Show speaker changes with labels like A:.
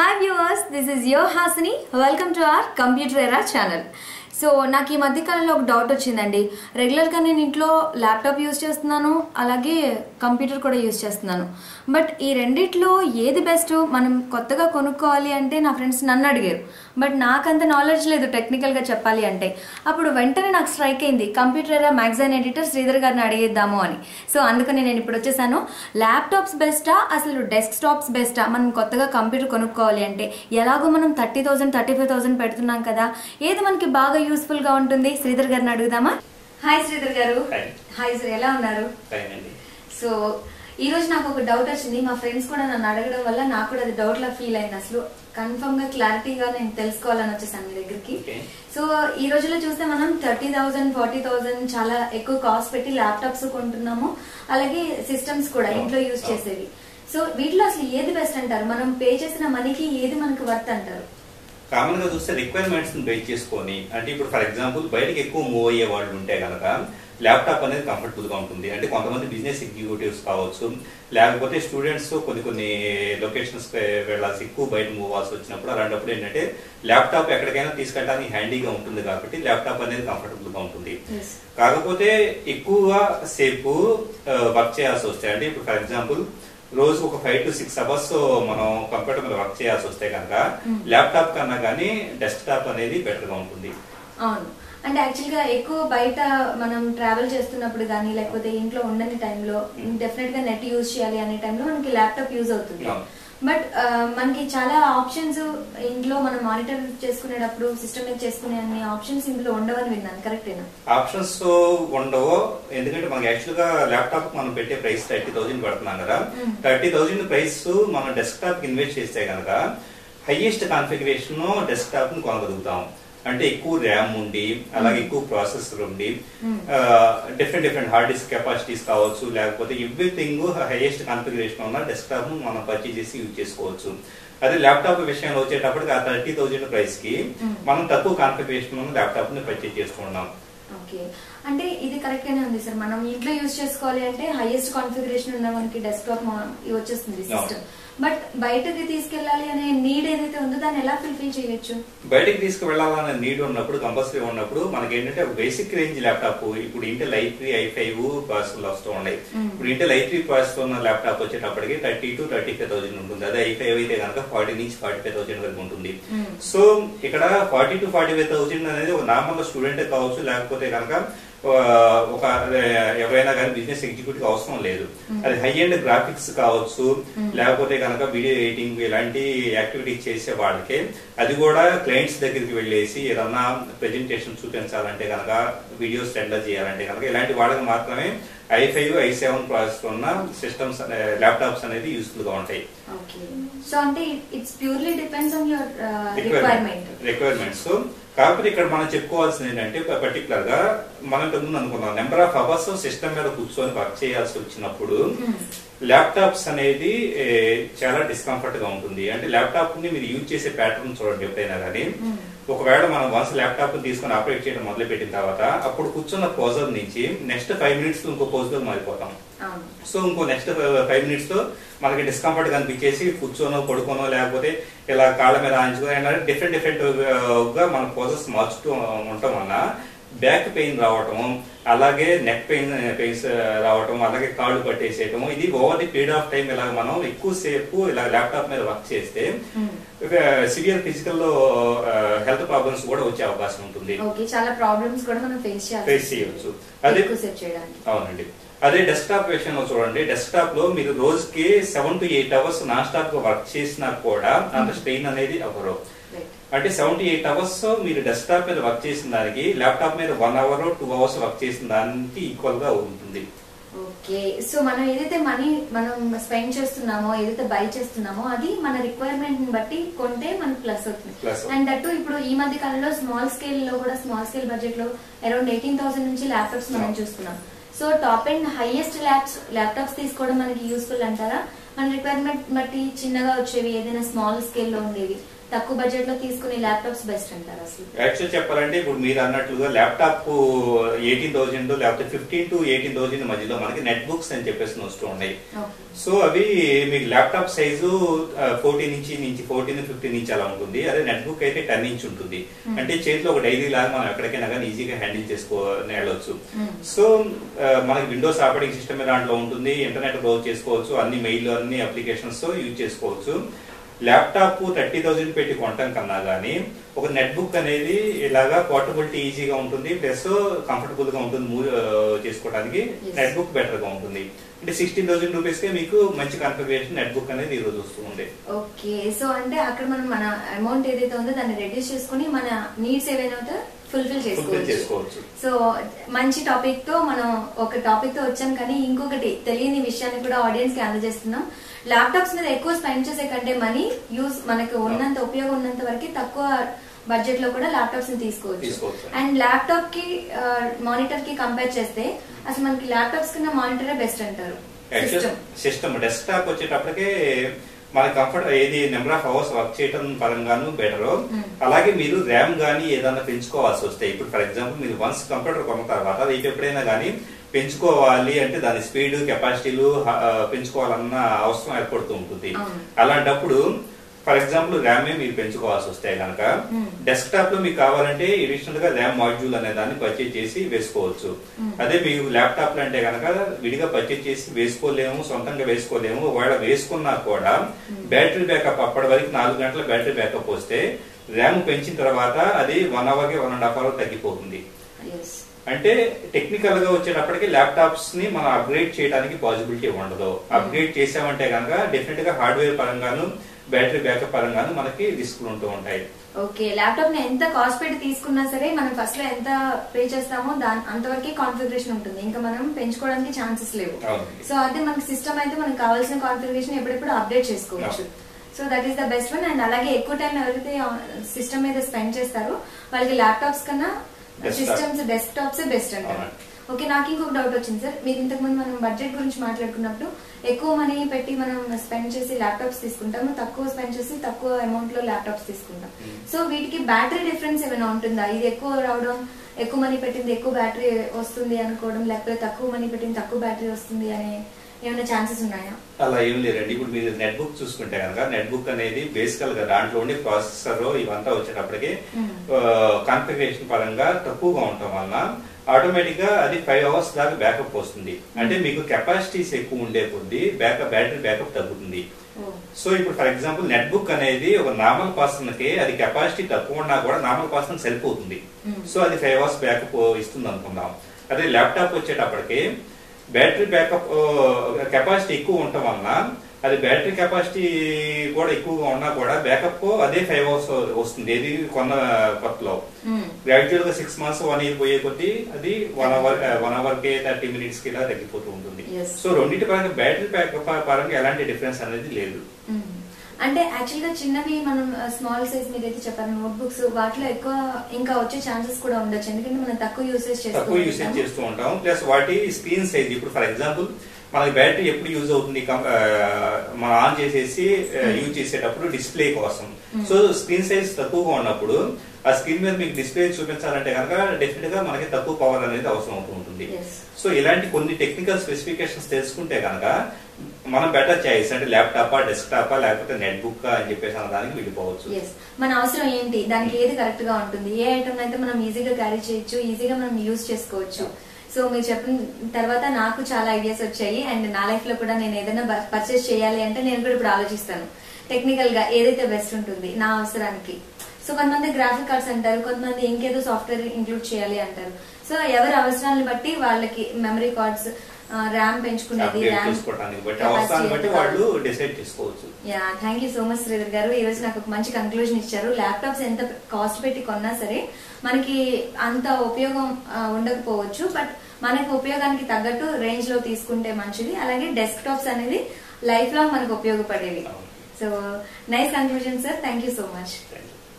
A: Hi viewers, this is your Hasini. Welcome to our Computer Era channel. So నాకు ఈ మధ్య కాలంలో ఒక డౌట్ వచ్చిందండి. రెగ్యులర్గా నేను ఇంట్లో ల్యాప్టాప్ యూజ్ చేస్తున్నాను అలాగే కంప్యూటర్ కూడా యూజ్ చేస్తున్నాను. బట్ ఈ రెండిట్లో ఏది బెస్ట్ మనం కొత్తగా కొనుక్కోవాలి అంటే నా ఫ్రెండ్స్ నన్ను అడిగారు. బట్ నాకంత నాలెడ్జ్ లేదు టెక్నికల్గా చెప్పాలి అంటే. అప్పుడు వెంటనే నాకు స్ట్రైక్ అయింది. Computer magazine magazine editor Sridhar గారిని అడిగేద్దాము అని. సో అందుకని నేను ఇప్పుడు వచ్చేసాను. ల్యాప్టాప్స్ బెస్టా అసలు డెస్క్టాప్స్ బెస్టా మనం కొత్తగా కంప్యూటర్ కొనుక్కోవాలి అంటే. ఎలాగో మనం thirty thousand thirty five thousand పెడుతున్నాం కదా. ఏది మనకి బాగా యూస్ఫుల్గా ఉంటుంది. శ్రీధర్ గారిని అడుగుదామా? హాయ్ శ్రీధర్ గారు. హాయ్ సార్ ఎలా ఉన్నారు? సో ఈ రోజు నాకు ఒక డౌట్ వచ్చింది. మా ఫ్రెండ్స్ కూడా నన్ను అడగడం వల్ల నాకు కూడా అది డౌట్ లా ఫీల్ అయింది అసలు. కన్ఫర్మ్గా క్లారిటీగా నేను తెలుసుకోవాలని వచ్చేసాను మీ దగ్గరికి. సో ఈ రోజుల్లో చూస్తే మనం థర్టీ థౌసండ్ ఫార్టీ థౌసండ్ చాలా ఎక్కువ కాస్ట్ పెట్టి ల్యాప్టాప్స్ కొంటున్నాము. అలాగే సిస్టమ్స్ కూడా
B: Oh.
A: ఇంట్లో యూజ్. చేసేవి. సో వీటిలో అసలు ఏది బెస్ట్ అంటారు? మనం పే చేసిన మనీకి ఏది మనకు వర్త్ అంటారు?
B: కామన్గా చూస్తే రిక్వైర్మెంట్స్ బేస్ చేసుకొని అంటే ఇప్పుడు ఫర్ ఎగ్జాంపుల్ బయటకి ఎక్కువ మూవ్ అయ్యే వాళ్ళు ఉంటే కనుక ల్యాప్టాప్ అనేది కంఫర్టబుల్గా ఉంటుంది. అంటే కొంతమంది బిజినెస్ ఎగ్జిక్యూటివ్స్ కావచ్చు లేకపోతే స్టూడెంట్స్ కొన్ని కొన్ని లొకేషన్స్ వెళ్ళాల్సి ఎక్కువ బయట మూవ్ అవ్వాల్సి వచ్చినప్పుడు అలాంటప్పుడు ఏంటంటే ల్యాప్టాప్ ఎక్కడికైనా తీసుకెళ్ళడానికి హ్యాండీగా ఉంటుంది కాబట్టి ల్యాప్టాప్ అనేది కంఫర్టబుల్గా ఉంటుంది. కాకపోతే ఎక్కువగా సేపు వర్క్ చేయాల్సి వస్తాయి. అంటే ఇప్పుడు ఫర్ ఎగ్జాంపుల్ రోజు ఒక ఫైవ్ టు సిక్స్ అవర్స్ మనం కంప్యూటర్ మీద వర్క్ చేయాల్సి వస్తే కనుక. ల్యాప్టాప్ కన్నా కానీ డెస్క్టాప్ అనేది బెటర్గా ఉంటుంది
A: అవును అంటే యాక్చువల్గా ఎక్కువ బయట మనం ట్రావెల్ చేస్తున్నప్పుడు కానీ లేకపోతే ఇంట్లో ఉండని టైంలో డెఫినెట్గా నెట్ యూజ్ చేయాలి అనే టైంలో మనకి ల్యాప్టాప్ యూజ్ అవుతుంది. బట్ మనకి చాలా ఆప్షన్స్ ఇంట్లో మనం మానిటర్ చేసుకునేటప్పుడు సిస్టమ్ మీద చేసుకునే అన్ని ఆప్షన్స్ ఇందులో ఉండవని విన్నాను. కరెక్టేనా?
B: ఆప్షన్స్ ఉండవు. ఎందుకంటే మనకి యాక్చువల్గా ల్యాప్టాప్ మనం పెట్టే ప్రైస్ థర్టీ థౌసండ్ పెడుతున్నాం కదా. థర్టీ థౌసండ్ ప్రైస్ మనం డెస్క్టాప్ ఇన్వెస్ట్ చేస్తే కనుక హైయెస్ట్ కాన్ఫిగరేషన్ డెస్క్టాప్ని కొనగలుగుతాం. అంటే ఎక్కువ ర్యామ్ ఉండి అలాగే ఎక్కువ ప్రాసెసర్ ఉండి. Different different hard disk capacities కావచ్చు లేకపోతే ఎవ్రీథింగ్ హైయెస్ట్ కాన్ఫిగరేషన్ ఉన్న డెస్క్టాప్ను మనం పర్చేజ్ చేసి యూజ్ చేసుకోవచ్చు అదే ల్యాప్టాప్ విషయంలో వచ్చేటప్పటికి ఆ థర్టీ థౌజండ్ ప్రైస్కి
A: Mm.
B: మనం తక్కువ కాన్ఫిగరేషన్ ఉన్న ల్యాప్టాప్ని పర్చేజ్ చేస్తున్నాం
A: ఓకే అంటే ఇది కరెక్ట్ గానే ఉంది సార్ మనం ఇంట్లో యూజ్ చేసుకోవాలి అంటే హైయెస్ట్ కాన్ఫిగరేషన్ ఉన్న మనకి డెస్క్టాప్ వచ్చేస్తుంది. సిస్టమ్ బట్ బయటకి తీసుకెళ్ళాలి అనే నీడ్ ఏదైతే ఉందో దాన్ని ఎలా ఫుల్ఫిల్ చేయొచ్చు
B: బయటికి తీసుకువెళ్ళాలనే నీడ్ ఉన్నప్పుడు కంపల్సరీ ఉన్నప్పుడు మనకి ఏంటంటే బేసిక్ రేంజ్ ల్యాప్టాప్ ఇప్పుడు Intel I three I five ప్రాసెసర్లు వస్తూ ఉన్నాయి
A: Mm.
B: ఇప్పుడు ఇంటెల్ ఐ త్రీ ప్రాసెసర్ ఉన్న ల్యాప్టాప్ వచ్చేటప్పటికి thirty to thirty five thousand ఉంటుంది అదే ఐ ఫైవ్ అయితే కనుక ఫార్టీ నుంచి ఫార్టీ ఫైవ్ థౌసండ్ వరకు ఉంటుంది
A: Mm.
B: సో ఇక్కడ forty to forty five thousand అనేది ఒక నార్మల్ స్టూడెంట్ కావచ్చు లేకపోతే కనుక ఒక ఎవరైనా కానీ బిజినెస్ ఎగ్జిక్యూటివ్ అవసరం లేదు. అది హై అండ్ గ్రాఫిక్స్ కావచ్చు. లేకపోతే కనుక వీడియో ఎడిటింగ్ ఇలాంటి యాక్టివిటీస్ చేసే వాళ్ళకి అది కూడా క్లయింట్స్ దగ్గరికి వెళ్ళేసి ఏదన్నా ప్రెజెంటేషన్ చూపించాలంటే కనుక వీడియోస్ టెండర్ చేయాలంటే కనుక ఇలాంటి వాళ్ళకి మాత్రమే I five I seven process ఉన్న సిస్టమ్స్ ల్యాప్టాప్స్ అనేది యూస్ఫుల్గా ఉంటాయి.
A: సో అంటే it's purely depends on your requirement
B: requirements కాకపోతే ఇక్కడ మనం చెప్పుకోవాల్సింది ఏంటంటే పర్టికులర్గా మనం అనుకున్నాం నెంబర్ ఆఫ్ అవర్స్ సిస్టమ్ మీద కూర్చొని వర్క్ చేయాల్సి వచ్చినప్పుడు hmm. ల్యాప్టాప్స్ అనేది చాలా డిస్కంఫర్ట్గా ఉంటుంది. అంటే ల్యాప్టాప్ని మీరు యూజ్ చేసే ప్యాటర్న్ చూడండి ఎప్పుడైనా కానీ ఒకవేళ మనం వన్స్ ల్యాప్టాప్ తీసుకొని ఆపరేట్ చేయడం మొదలు పెట్టిన తర్వాత అప్పుడు కూర్చున్న పోజర్ నుంచి నెక్స్ట్ ఫైవ్ మినిట్స్ ఇంకో పోజర్ మారిపోతాం. సో ఇంకో నెక్స్ట్ ఫైవ్ మినిట్స్తో మనకి డిస్కంఫర్ట్ కనిపించేసి కూర్చోనో పడుకోనో లేకపోతే ఇలా కాళ్ళ మీద ఆంచుకో డిఫరెంట్ డిఫరెంట్గా మన పోజెస్ మార్చుతూ ఉండటం వల్ల బ్యాక్ పెయిన్ రావటం అలాగే నెక్ పెయిన్ పెయిన్స్ రావటం అలాగే కాళ్ళు పట్టేసేయటం ఇది over the period of time ఇలా మనం ఎక్కువసేపు ఇలా ల్యాప్టాప్ మీద వర్క్ చేస్తే సివియర్ ఫిజికల్ హెల్త్ ప్రాబ్లమ్స్ కూడా వచ్చే అవకాశం ఉంటుంది.
A: చాలా ప్రాబ్లమ్స్ కూడా మనం ఫేస్
B: Face చేయొచ్చు. అదే-
A: ఎక్కువ సేపు
B: అవునండి. అదే డెస్క్టాప్ విషయంలో చూడండి డెస్క్టాప్లో మీరు రోజుకి seven to eight hours non stop work చేసినా కూడా అంత స్ట్రెయిన్ అనేది అవ్వరు అంటే సెవెన్ టు ఎయిట్ అవర్స్ మీరు డెస్క్టాప్ మీద వర్క్ చేసిన దానికి ల్యాప్టాప్ మీద one hour two hours work చేసిన దానికి ఈక్వల్గా ఉంటుంది.
A: ఓకే. సో మనం ఏదైతే మనీ మనం స్పెండ్ చేస్తున్నామో ఏదైతే బై చేస్తున్నామో అది మన రిక్వైర్మెంట్ని బట్టి కొంటే మనకి ప్లస్ అవుతుంది. అండ్ అటు ఇప్పుడు ఈ మధ్య కాలంలో స్మాల్ స్కేల్లో కూడా స్మాల్ స్కేల్ బడ్జెట్లో అరౌండ్ ఎయిటీన్ థౌసండ్ నుంచి ల్యాప్టాప్స్ మనం. చూస్తున్నాం. So top and highest laps laptops తీసుకోవడం మనకి యూస్ఫుల్ అంటారా? మన రిక్వైర్మెంట్ బట్టి చిన్నగా వచ్చేవి ఏదైనా స్మాల్ స్కేల్లో ఉండేవి. తక్కువ బడ్జెట్లో తీసుకునే ల్యాప్టాప్స్ బెస్ట్ అంటారు అసలు.
B: యాక్చువల్ చెప్పాలంటే ఇప్పుడు మీరు అన్నట్లుగా ల్యాప్టాప్ ఎయిటీన్ థౌసండ్ లేకపోతే ఫిఫ్టీన్ టు ఎయిటీన్ థౌసండ్ మధ్యలో మనకి నెట్ బుక్స్ అని చెప్పేసి వస్తూ ఉన్నాయి. సో అవి మీకు ల్యాప్టాప్ సైజు ఫోర్టీన్ ఇంచి నుంచి ఫోర్టీన్ ఫిఫ్టీన్ ఇంచ్ అలా ఉంటుంది. అదే నెట్ బుక్ అయితే టెన్ ఇంచ్ ఉంటుంది. అంటే చేతిలో ఒక డైరీ లాగా మనం ఎక్కడికైనా కానీ ఈజీగా హ్యాండిల్ చేసుకో వెళ్ళొచ్చు
A: Hmm.
B: సో మనకి విండోస్ ఆపరేటింగ్ సిస్టమ్ దాంట్లో ఉంటుంది. ఇంటర్నెట్ బ్రౌజ్ చేసుకోవచ్చు. అన్ని మెయిల్ అన్ని అప్లికేషన్స్ యూజ్ చేసుకోవచ్చు. ల్యాప్టాప్ థర్టీ థౌసండ్ పెట్టి కొనటం కన్నా గానీ ఒక నెట్ బుక్ అనేది ఇలాగా పోర్టబిలిటీ ఈజీగా ఉంటుంది ప్లస్ కంఫర్టబుల్గా ఉంటుంది మూవ్ చేసుకోవడానికి. నెట్ బుక్ బెటర్గా ఉంటుంది. అంటే సిక్స్టీన్ థౌసండ్ రూపీస్ కే మీకు మంచి కన్ఫిగరేషన్ నెట్ బుక్ అనేది ఈ రోజు వస్తుంది
A: ఓకే. సో అంటే అక్కడ మనం మన అమౌంట్ ఏదైతే ఉందో దాన్ని రెడ్యూస్ చేసుకుని మన నీడ్స్ ఏవైనా ఉంటే ఫుల్ఫిల్ చేసుకోవచ్చు. సో మంచి టాపిక్తో మనం ఒక టాపిక్తో వచ్చాం కానీ ఇంకొకటి తెలియని విషయాన్ని కూడా ఆడియన్స్కి అందజేస్తున్నాం ల్యాప్టాప్స్ మీద ఎక్కువ స్పెండ్ చేసే కంటే మనీ యూస్ మనకు ఉన్నంత ఉపయోగం ఉన్నంత వరకు తక్కువ బడ్జెట్లో కూడా ల్యాప్టాప్స్ని తీసుకోవచ్చు. అండ్ ల్యాప్టాప్కి మానిటర్కి కంపేర్ చేస్తే అసలు మనకి ల్యాప్టాప్స్ కన్నా మానిటరే బెస్ట్ అంటారు? సిస్టమ్
B: సిస్టమ్ డెస్క్టాప్ వచ్చేటప్పటికే మన కంఫర్ట్ ఏది నెంబర్ ఆఫ్ అవర్స్ వర్క్ చేయడం పరంగాను బెటర్. అలాగే మీరు ర్యామ్ గానీ ఏదైనా పెంచుకోవాల్సి వస్తే ఇప్పుడు ఫర్ ఎగ్జాంపుల్ మీరు వన్స్ కంప్యూటర్ కొన్న తర్వాత అది ఎప్పుడైనా కానీ పెంచుకోవాలి అంటే దాని స్పీడ్ కెపాసిటీలు పెంచుకోవాలన్న అవసరం ఏర్పడుతూ ఉంటుంది. అలాంటప్పుడు ఫర్ ఎగ్జాంపుల్ ర్యామే మీరు పెంచుకోవాల్సి వస్తే కనుక
A: Hmm.
B: డెస్క్టాప్లో మీకు కావాలంటే అడిషనల్గా ర్యామ్ మాడ్యూల్ అనే దాన్ని పర్చేజ్ చేసి వేసుకోవచ్చు.
A: Hmm.
B: అదే మీకు ల్యాప్టాప్లో అంటే కనుక విడిగా పర్చేజ్ చేసి వేసుకోలేము సొంతంగా వేసుకోలేము ఒకవేళ వేసుకున్నా కూడా బ్యాటరీ బ్యాకప్ అప్పటి వరకు నాలుగు గంటల బ్యాటరీ బ్యాకప్ వస్తే ర్యామ్ పెంచిన తర్వాత అది వన్ అవర్కి వన్ అండ్ హాఫ్ అవర్ తగ్గిపోతుంది. అంటే టెక్నికల్గా వచ్చేటప్పటికి ల్యాప్టాప్స్ని మనం అప్గ్రేడ్ చేయడానికి పాసిబిలిటీ ఉండదు. అప్గ్రేడ్ చేసామంటే కనుక డెఫినెట్గా హార్డ్వేర్ పరంగాను బ్యాటరీ బ్యాకప్ పరంగాను మనకి రిస్కులు ఉంటూ ఉంటాయి.
A: ఓకే ల్యాప్టాప్ని ఎంత కాస్ట్ పెట్టి తీసుకున్నా సరే మనం ఫస్ట్లో ఎంత పే చేస్తామో దాని అంతవరకే కాన్ఫిగరేషన్ ఉంటుంది. ఇంకా మనం పెంచుకోవడానికి ఛాన్సెస్ లేవు. సో అదే మనకి సిస్టమ్ అయితే మనకు కావాల్సిన కాన్ఫిగరేషన్ ఎప్పుడెప్పుడు అప్డేట్ చేసుకోవచ్చు. So that is the best one and అలాగే ఎక్కువ టైం ఎవరైతే సిస్టమ్ మీద స్పెండ్ చేస్తారో వాళ్ళకి ల్యాప్టాప్స్ కన్నా. సిస్టమ్స్ డెస్క్టాప్స్ బెస్ట్ అంటారు. ఓకే నాకు ఇంకొక డౌట్ వచ్చింది సార్. మీరు ఇంతకు ముందు మనం బడ్జెట్ గురించి మాట్లాడుకున్నప్పుడు ఎక్కువ మనీ పెట్టి మనం స్పెండ్ చేసి ల్యాప్టాప్స్ తీసుకుంటాము తక్కువ స్పెండ్ చేసి తక్కువ అమౌంట్లో ల్యాప్టాప్స్ తీసుకుంటాం.
B: Hmm.
A: సో వీటికి బ్యాటరీ డిఫరెన్స్ ఏమైనా ఉంటుందా? ఇది ఎక్కువ రావడం ఎక్కువ మనీ పెట్టింది ఎక్కువ బ్యాటరీ వస్తుంది అనుకోవడం లేకపోతే తక్కువ మనీ పెట్టింది తక్కువ బ్యాటరీ వస్తుంది అనే ఏమైనా ఛాన్సెస్ ఉన్నాయా?
B: అలా ఏం లేదండి ఇప్పుడు మీరు నెట్ బుక్ చూసుకుంటే కనుక నెట్ బుక్ అనేది బేసికల్గా దాంట్లో ఉండే ప్రాసెసర్ ఇవంతా వచ్చేటప్పటికి
A: Hmm.
B: కాన్ఫిగరేషన్ పరంగా తక్కువగా ఉండటం వలన ఆటోమేటిక్గా అది ఫైవ్ అవర్స్ దాకా బ్యాకప్ వస్తుంది. అంటే మీకు కెపాసిటీస్ ఎక్కువ ఉండే కొద్దీ బ్యాకప్ బ్యాటరీ బ్యాకప్ తగ్గుతుంది. సో ఇప్పుడు ఫర్ ఎగ్జాంపుల్ నెట్ బుక్ అనేది ఒక నార్మల్ పర్సన్కి అది కెపాసిటీ తక్కువ ఉన్నా కూడా నార్మల్ పర్సన్ సరిపోతుంది
A: Hmm.
B: సో అది ఫైవ్ అవర్స్ బ్యాకప్ ఇస్తుంది అనుకుందాం అదే ల్యాప్టాప్ వచ్చేటప్పటికి బ్యాటరీ బ్యాకప్ కెపాసిటీ ఎక్కువ ఉండటం వలన అది బ్యాటరీ కెపాసిటీ కూడా ఎక్కువగా ఉన్నా కూడా బ్యాకప్ అదే ఫైవ్ అవర్స్ వస్తుంది ఏది కొన్న కొత్తలో. గ్రాడ్యువల్గా సిక్స్ మంత్స్ వన్ ఇయర్ పోయే కొద్దీ అది వన్ అవర్ వన్ అవర్కి థర్టీ మినిట్స్కి ఇలా తగ్గిపోతూ ఉంటుంది. సో రెండింటి పరంగా బ్యాటరీ బ్యాకప్ పరంగా ఎలాంటి డిఫరెన్స్ అనేది లేదు.
A: అంటే యాక్చువల్గా చిన్నవి మనం స్మాల్ సైజ్ మీద అయితే చెప్పారు నోట్బుక్స్ వాటిలో ఎక్కువ ఇంకా వచ్చే ఛాన్సెస్ కూడా ఉండొచ్చు. ఎందుకంటే మనం తక్కువ యూసేజ్
B: తక్కువ యూసేజ్ చేస్తూ ఉంటాం ప్లస్ వాటి స్క్రీన్ సైజ్ ఇప్పుడు ఫర్ ఎగ్జాంపుల్ మనకి బ్యాటరీ ఎప్పుడు యూజ్ అవుతుంది? మనం ఆన్ చేసేసి యూజ్ చేసేటప్పుడు డిస్ప్లే కోసం. సో స్క్రీన్ సైజ్ తక్కువగా ఉన్నప్పుడు ఆ స్క్రీన్ మీద మీకు డిస్ప్లే చూపించాలంటే కనుక డెఫినెట్గా మనకి తక్కువ పవర్ అనేది అవసరం అవుతూ ఉంటుంది.
A: Yes.
B: సో ఇలాంటి కొన్ని టెక్నికల్ స్పెసిఫికేషన్స్ తెలుసుకుంటే కనుక మనం బెటర్ చాయిస్ అంటే ల్యాప్టాపా డెస్క్టాపా లేకపోతే నెట్ బుక్ అని చెప్పేసి అన్న దానికి వెళ్ళిపోవచ్చు.
A: మన అవసరం ఏంటి? దానికి ఏది కరెక్ట్గా ఉంటుంది? ఏ ఐటమ్ అయితే మనం ఈజీగా క్యారీ చేయొచ్చు? ఈజీగా మనం యూజ్ చేసుకోవచ్చు? సో మీరు చెప్పిన తర్వాత నాకు చాలా ఐడియాస్ వచ్చాయి. అండ్ నా లైఫ్లో కూడా నేను ఏదైనా పర్చేస్ చేయాలి అంటే నేను కూడా ఇప్పుడు ఆలోచిస్తాను. టెక్నికల్గా ఏదైతే బెస్ట్ ఉంటుంది నా అవసరానికి. సో కొంతమంది గ్రాఫిక్ కార్డ్స్ అంటారు కొంతమంది ఇంకేదో సాఫ్ట్వేర్ ఇంక్లూడ్ చేయాలి అంటారు. సో ఎవరి అవసరాలను బట్టి వాళ్ళకి మెమరీ కార్డ్స్ ర్యామ్ పెంచుకునేది ర్యామ్
B: చేసుకోవడానికి బట్టి. అవసరాన్ని బట్టి వాళ్ళు డిసైడ్ చేసుకోవచ్చు.
A: Yeah thank you so much Sridhar గారు. ఈ రోజు నాకు ఒక మంచి కంక్లూజన్ ఇచ్చారు. ల్యాప్టాప్స్ ఎంత కాస్ట్ పెట్టి కొన్నా సరే మనకి అంత ఉపయోగం ఉండకపోవచ్చు. బట్ మనకి ఉపయోగానికి తగ్గట్టు రేంజ్లో తీసుకుంటే మంచిది. అలాగే డెస్క్ టాప్స్ అనేది లైఫ్ లాంగ్ మనకు ఉపయోగపడేవి. So nice conclusion sir thank you so much.